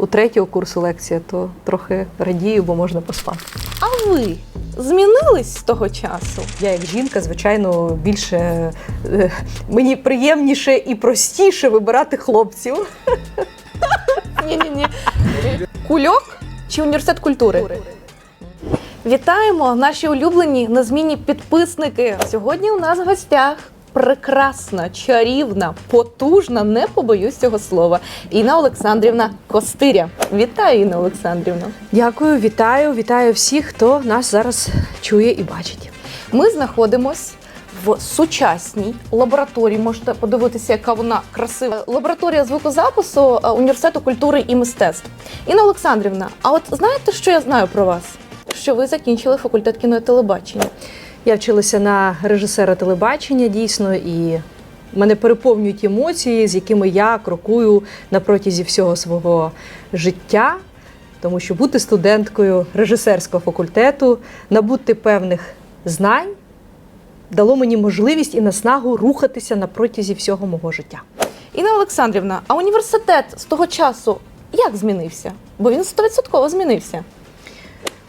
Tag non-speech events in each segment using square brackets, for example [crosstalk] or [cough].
у третього курсу лекція, то трохи радію, бо можна поспати. А ви змінились з того часу? Я як жінка, звичайно, більше е, мені приємніше і простіше вибирати хлопців. Ні-ні-ні. Кульок чи університет культури? Вітаємо наші улюблені незмінні підписники. Сьогодні у нас в гостях прекрасна, чарівна, потужна, не побоюсь цього слова. Інна Олександрівна Костиря. Вітаю, Інна Олександрівна. Дякую, вітаю, вітаю всіх, хто нас зараз чує і бачить. Ми знаходимось в сучасній лабораторії. Можете подивитися, яка вона красива. Лабораторія звукозапису е, університету культури і мистецтв. Інна Олександрівна, а от знаєте, що я знаю про вас? Що ви закінчили факультет кіно і телебачення? Я вчилася на режисера телебачення дійсно, і мене переповнюють емоції, з якими я крокую на протязі всього свого життя. Тому що бути студенткою режисерського факультету, набути певних знань дало мені можливість і наснагу рухатися на протязі всього мого життя. Інна Олександрівна, а університет з того часу як змінився? Бо він стовідсотково змінився.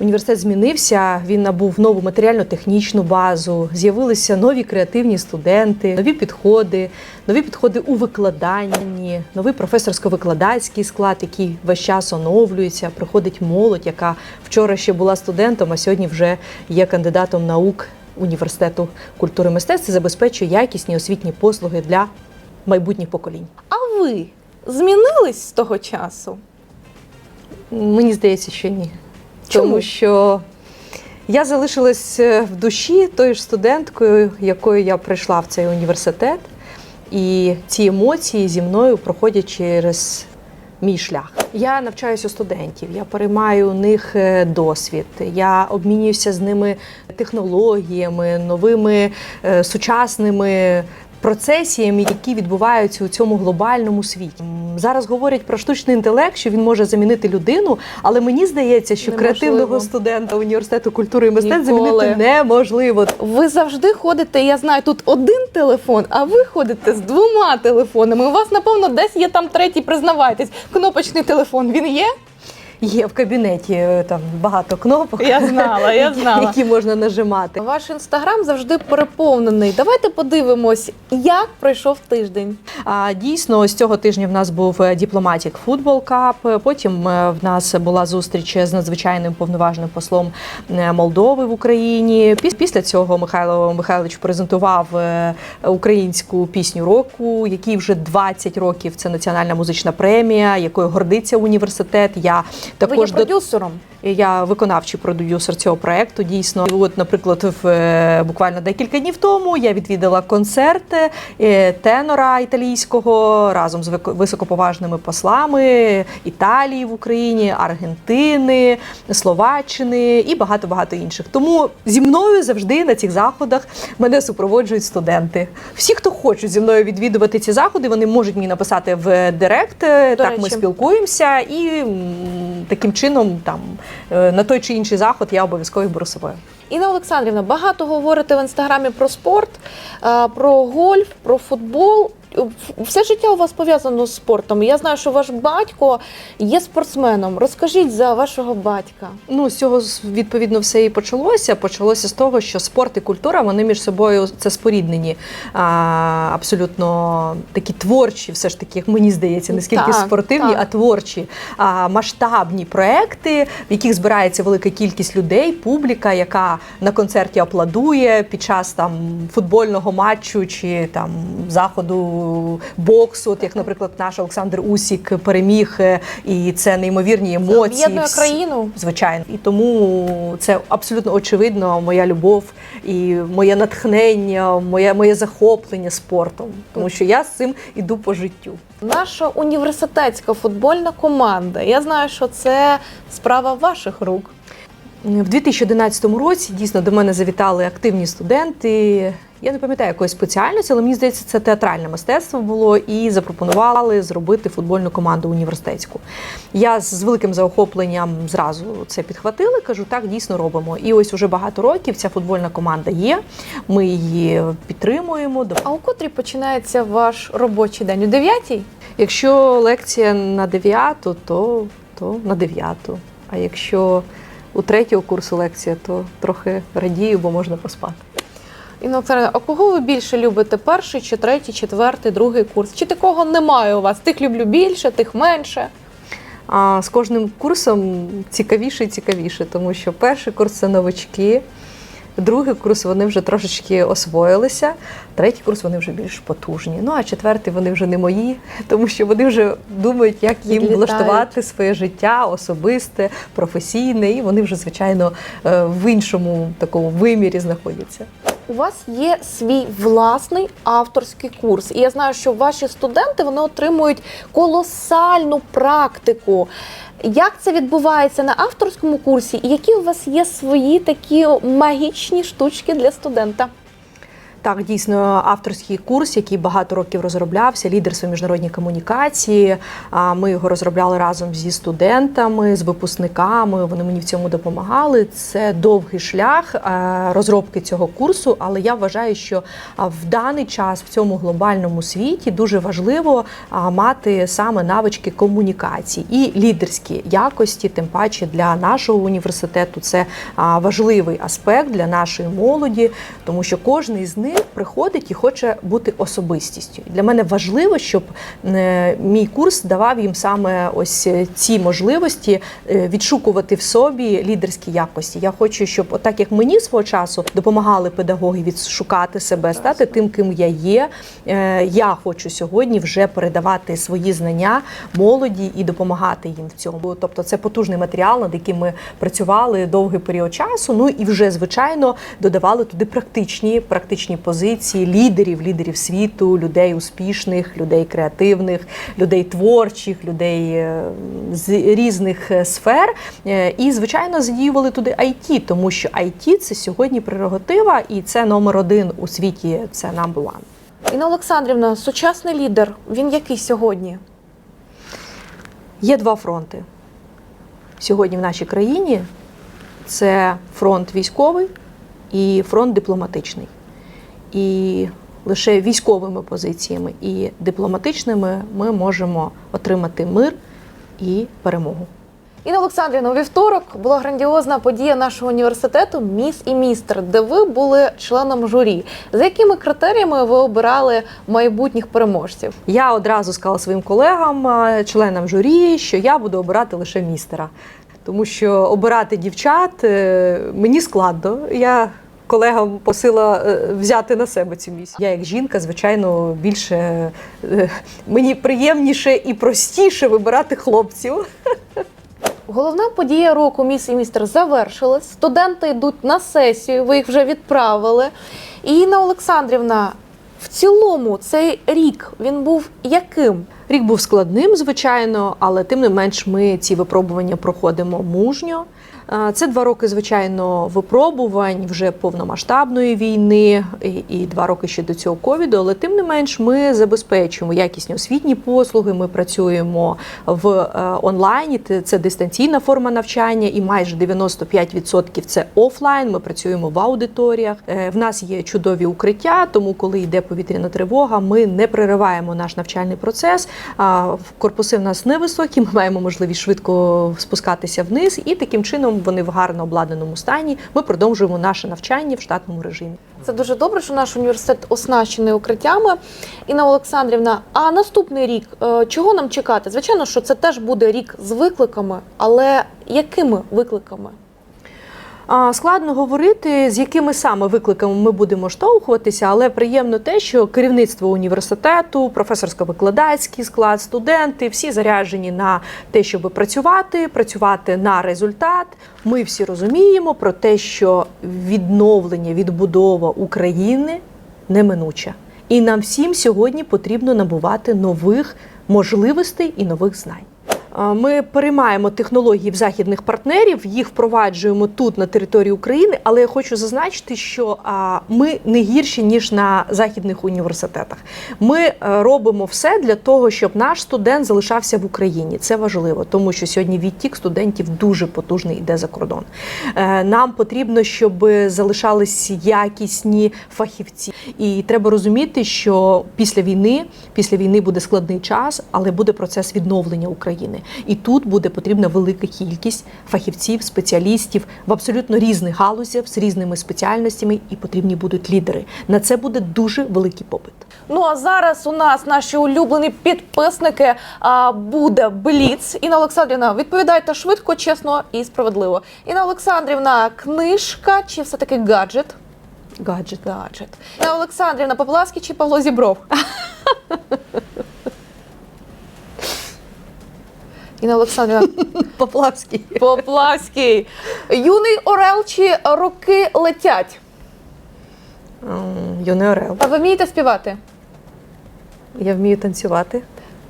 Університет змінився, він набув нову матеріально-технічну базу, з'явилися нові креативні студенти, нові підходи, нові підходи у викладанні, новий професорсько-викладацький склад, який весь час оновлюється. Приходить молодь, яка вчора ще була студентом, а сьогодні вже є кандидатом наук університету культури і мистецтв і забезпечує якісні освітні послуги для майбутніх поколінь. А ви змінились з того часу? Мені здається, що ні. Тому що я залишилась е, в душі тою ж студенткою, якою я прийшла в цей університет, і ці емоції зі мною проходять через мій шлях. Я навчаюся у студентів, я переймаю у них е, досвід, я обмінююся з ними технологіями, новими е, сучасними. Процесіями, які відбуваються у цьому глобальному світі, зараз говорять про штучний інтелект, що він може замінити людину, але мені здається, що Неможливо. креативного студента університету культури і мистецтв замінити неможливо. Ви завжди ходите, я знаю, тут один телефон, а ви ходите з двома телефонами. У вас, напевно, десь є там третій, признавайтесь. Кнопочний телефон він є? Є в кабінеті е, там багато кнопок, Я знала, я знала. які можна нажимати. Ваш інстаграм завжди переповнений. Давайте подивимось, як пройшов тиждень. А дійсно, з цього тижня в нас був е, Diplomatic Football Cup, Потім е, в нас була зустріч з надзвичайним повноважним послом Молдови в Україні. Піс- Після цього Михайло Михайлович презентував українську пісню року, якій вже 20 років це національна музична премія, якою гордиться університет. Я Ви також є до продюсером. Я виконавчий продюсер цього проекту. Дійсно, І от, наприклад, в е, буквально декілька днів тому я відвідала концерт е, тенора італійського разом з високоповажними послами Італії в Україні, Аргентини, Словаччини і багато багато інших. Тому зі мною завжди на цих заходах мене супроводжують студенти. Всі, хто хочуть зі мною відвідувати ці заходи, вони можуть мені написати в директ. е, До так речі. ми спілкуємося, і таким чином там е, на той чи інший заход я обов'язково беру собою. Інна Олександрівна, багато говорите в інстаграмі про спорт, е, про гольф, про футбол. Все життя у вас пов'язано з спортом. Я знаю, що ваш батько є спортсменом. Розкажіть за вашого батька. Ну, з цього відповідно все і почалося. Почалося з того, що спорт і культура вони між собою це споріднені, а, абсолютно такі творчі, все ж таки, як мені здається, не скільки Так, спортивні, так. а творчі, а, масштабні проекти, в яких збирається велика кількість людей, публіка, яка на концерті аплодує під час там футбольного матчу чи там заходу боксу, от як, наприклад, наш Олександр Усік переміг, е, і це неймовірні емоції. Об'єднує країну. Звичайно, і тому це абсолютно очевидно моя любов і моє натхнення, моє, моє захоплення спортом, тому що я з цим іду по життю. Наша університетська футбольна команда. Я знаю, що це справа ваших рук. В 2011 році дійсно до мене завітали активні студенти. Я не пам'ятаю якоїсь спеціальності, але мені здається, це театральне мистецтво було і запропонували зробити футбольну команду університетську. Я з великим заохопленням зразу це підхватила. Кажу, так дійсно робимо. І ось уже багато років ця футбольна команда є. Ми її підтримуємо. А у котрій починається ваш робочий день? У дев'ятій? Якщо лекція на 9, то, то на 9. А якщо у третього курсу лекція, то трохи радію, бо можна поспати. Інна Оксана, а кого ви більше любите? Перший чи третій, четвертий, другий курс? Чи такого немає у вас? Тих люблю більше, тих менше. А з кожним курсом цікавіше і цікавіше, тому що перший курс це новачки, другий курс вони вже трошечки освоїлися, третій курс вони вже більш потужні. Ну а четвертий вони вже не мої, тому що вони вже думають, як їм Відлітають. влаштувати своє життя особисте, професійне, і вони вже, звичайно, е, в іншому такому вимірі знаходяться. У вас є свій власний авторський курс, і я знаю, що ваші студенти вони отримують колосальну практику. Як це відбувається на авторському курсі, і які у вас є свої такі магічні штучки для студента? Так, дійсно, авторський курс, який багато років розроблявся, лідерство в міжнародній комунікації. Ми його розробляли разом зі студентами, з випускниками. Вони мені в цьому допомагали. Це довгий шлях е, розробки цього курсу, але я вважаю, що в даний час в цьому глобальному світі дуже важливо мати саме навички комунікації і лідерські якості, тим паче для нашого університету. Це важливий аспект для нашої молоді, тому що кожен із них приходить і хоче бути особистістю. Для мене важливо, щоб е, мій курс давав їм саме ось е, ці можливості е, відшукувати в собі лідерські якості. Я хочу, щоб отак як мені свого часу допомагали педагоги відшукати себе, стати тим, ким я є. Я хочу сьогодні вже передавати свої знання молоді і допомагати їм в цьому. Тобто, це потужний матеріал, над яким ми працювали довгий період часу. Ну і вже звичайно додавали туди практичні практичні позиції лідерів, лідерів світу, людей успішних, людей креативних, людей творчих, людей е, з різних е, сфер. Е, І звичайно задіювали туди IT, тому що IT – це сьогодні прерогатива, і це номер один у світі. Це number one. Інна Олександрівна, сучасний лідер, він який сьогодні? Є два фронти сьогодні в нашій країні: це фронт військовий і фронт дипломатичний. І лише військовими позиціями і дипломатичними ми можемо отримати мир і перемогу. Інна Олександрівна, у вівторок була грандіозна подія нашого університету Міс і містер, де ви були членом журі. За якими критеріями ви обирали майбутніх переможців? Я одразу сказала своїм колегам, членам журі, що я буду обирати лише містера, тому що обирати дівчат е, мені складно. Я колегам просила е, взяти на себе цю місію. Я як жінка, звичайно, більше е, мені приємніше і простіше вибирати хлопців. Головна подія року Міс і містер завершилась. Студенти йдуть на сесію, ви їх вже відправили. І Інна Олександрівна, в цілому цей рік він був яким? Рік був складним, звичайно, але тим не менш ми ці випробування проходимо мужньо. Це два роки, звичайно, випробувань вже повномасштабної війни і, два роки ще до цього ковіду. Але тим не менш, ми забезпечуємо якісні освітні послуги. Ми працюємо в е, онлайні. Це- дистанційна форма навчання, і майже 95% це офлайн. Ми працюємо в аудиторіях. Е, В нас є чудові укриття, тому коли йде повітряна тривога, ми не перериваємо наш навчальний процес. Корпуси в нас невисокі. Ми маємо можливість швидко спускатися вниз, і таким чином вони в гарно обладнаному стані. Ми продовжуємо наше навчання в штатному режимі. Це дуже добре, що наш університет оснащений укриттями. Інна Олександрівна, а наступний рік е, чого нам чекати? Звичайно, що це теж буде рік з викликами, але якими викликами? Складно говорити, з якими саме викликами ми будемо штовхуватися, але приємно те, що керівництво університету, професорсько-викладацький склад, студенти всі заряджені на те, щоб працювати, працювати на результат. Ми всі розуміємо про те, що відновлення, відбудова України неминуча. І нам всім сьогодні потрібно набувати нових можливостей і нових знань. Е, Ми переймаємо технології в західних партнерів, їх впроваджуємо тут на території України. Але я хочу зазначити, що ми не гірші ніж на західних університетах. Ми е, робимо все для того, щоб наш студент залишався в Україні. Це важливо, тому що сьогодні відтік студентів дуже потужний йде за кордон. Е, Нам потрібно, щоб залишались якісні фахівці, і треба розуміти, що після війни, після війни буде складний час, але буде процес відновлення України. І тут буде потрібна велика кількість фахівців, спеціалістів в абсолютно різних галузях з різними спеціальностями, і потрібні будуть лідери. На це буде дуже великий попит. Ну а зараз у нас наші улюблені підписники а, буде Бліц. Інна Олександрівна, відповідайте швидко, чесно і справедливо. Інна Олександрівна, книжка чи все-таки гаджет? Гаджет. Гаджет. Інна Олександрівна, Поплавський чи Павло Зібров? [laughs] Інна Олександрівна, [laughs] Поплавський. Поплавський. Юний Орел чи роки летять? Юний Орел. А ви вмієте співати? Я вмію танцювати.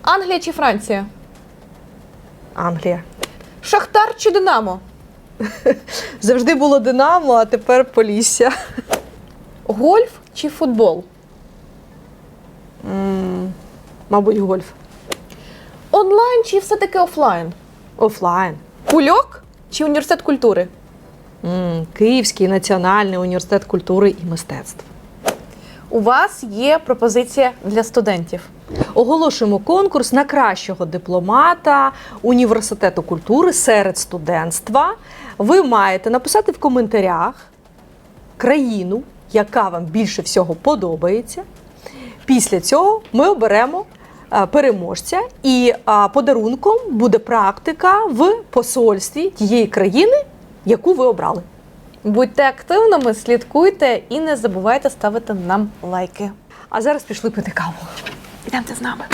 Англія чи Франція? Англія. Шахтар чи Динамо? [laughs] Завжди було Динамо, а тепер Полісся. Гольф чи футбол? М, Мабуть, гольф. Онлайн чи все-таки офлайн? Офлайн. Кульок чи університет культури? М, Київський національний університет культури і мистецтв. У вас є пропозиція для студентів. Оголошуємо конкурс на кращого дипломата університету культури серед студентства. Ви маєте написати в коментарях країну, яка вам більше всього подобається. Після цього ми оберемо переможця, і е, подарунком буде практика в посольстві тієї країни, яку ви обрали. Будьте активними, слідкуйте і не забувайте ставити нам лайки. А зараз пішли пити каву. Йдемте з нами.